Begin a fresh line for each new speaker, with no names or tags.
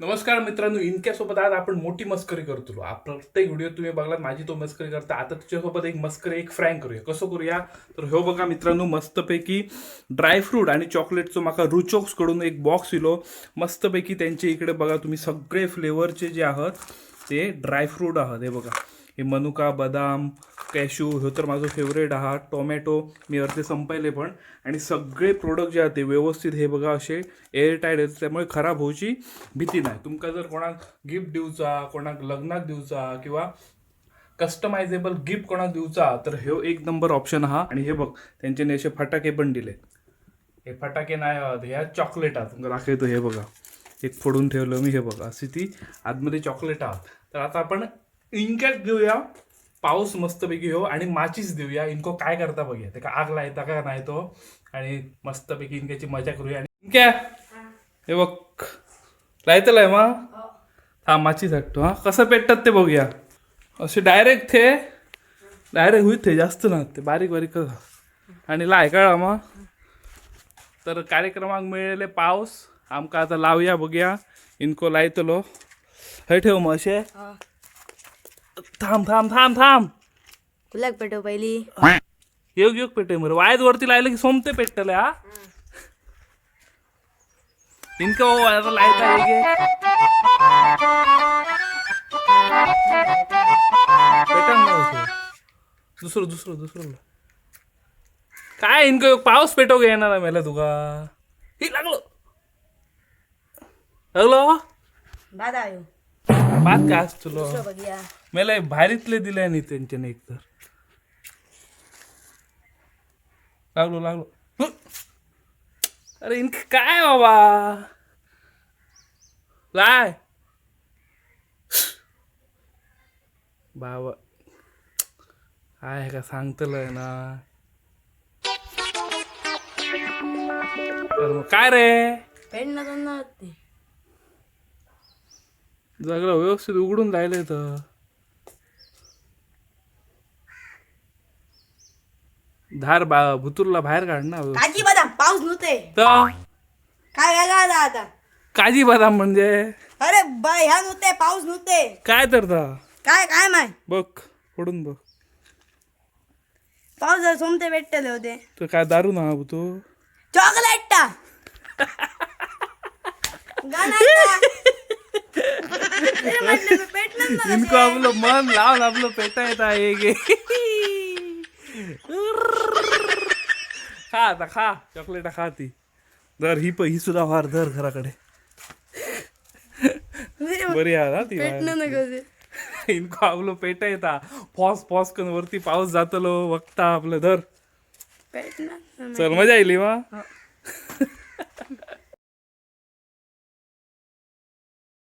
नमस्कार मित्रांनो इनक्यासोबत आज आपण मोठी मस्करी करतो प्रत्येक व्हिडिओ तुम्ही बघलात माझी तो मस्करी करता. आता तुझ्यासोबत एक मस्करी एक फ्रँक करूया. कसं करूया? तर ह्यो बघा मित्रांनो मस्तपैकी ड्रायफ्रूट आणि चॉकलेटचं माका रुचोक्सकडून एक बॉक्स इलो. मस्तपैकी त्यांच्या इकडे बघा तुम्ही सगळे फ्लेवरचे जे आहात ते ड्रायफ्रूट आहात. हे बघा. हे मनुका बदाम कॅशू ह्यो तर माझं फेवरेट आहा. टोमॅटो मी अर्धे संपायले पण. आणि सगळे प्रोडक्ट जे आहेत ते व्यवस्थित हे बघा असे एअरटाईट आहेत. त्यामुळे खराब होऊची भीती नाही. तुमका जर कोणाक गिफ्ट दिवचा कोणाक लग्नाक दिवचा किंवा कस्टमायझेबल गिफ्ट कोणाक दिवचा तर ह्यो एक नंबर ऑप्शन हा. आणि हे बघ त्यांच्यानी असे फटाके पण दिले. हे फटाके नाही आहात ह्या चॉकलेट आहात. तुमका दाखवतो हे बघा. एक फोडून ठेवलं मी हे बघा. अशी ती आतमध्ये चॉकलेट आहात. तर आता आपण इनकॅट घेऊया. पाऊस मस्तपैकी हो आणि माचीस देऊया इनको काय करता बघूया ते का आग लायता का नाही तो. आणि मस्तपैकी इनक्याची मजा करूया. आणि इनक्या हे बघ. लायतलाय मा? हा. माचीस हटतो हा. कसं पेटतात ते बघूया. असे डायरेक्ट थे. डायरेक्ट होईत थे जास्त ना ते. बारीक बारीक आणि लाय कळा मग तर कार्यक्रमाक मिळेले पाऊस. आमका आता लावूया बघूया. इनको लायतलो. हय ठेव मग असे. थांब थांब थांब थांब.
कुलाक पेटव पहिली.
योग योग पेटे मर वायद वरती लायलं की सोमते पेटले हा? इनका ओ आता लायता है गे पेटन ना उसको. दुसरं दुसरं दुसरं काय इनका पाऊस पेटव येणार आहे मेला तुका? ही लागलो. लागलो
बाधा
बात काय असतो तुला
दुसरं बघूया
मला भारीतले दिले नाही त्यांच्याने एक तर. लागलो लागलो! अरे इनक काय बाबा? लाय. बाबा. काय आहे का सांगतलंय ना. काय रे?
ते
सगळं व्यवस्थित उघडून राहिलंय तर धार बा भुतूरला बाहेर काढ ना.
काजी बदाम पाऊस नव्हते.
तर?
काय काय आता?
काजी बदाम म्हणजे?
अरे बाय ह्या नव्हते पाऊस नव्हते.
काय तर ता?
काय काय माय
बघ पडून बघ.
पाऊस जर सोमते भेटले होते.
तू काय दारू ना तू
चॉकलेट टा पेटणार
इनको आपलं मन लावून आपलं पेटा येत आहे गे खा आता खा. चॉकलेट खा ती. धर ही ही सुद्धा वार धर घराकडे. बरी आहे ना ती. इनको आपलं पेटा येता फॉस फॉस करून वरती पाऊस जातलो बघता आपलं धर चल मजा येईल वा.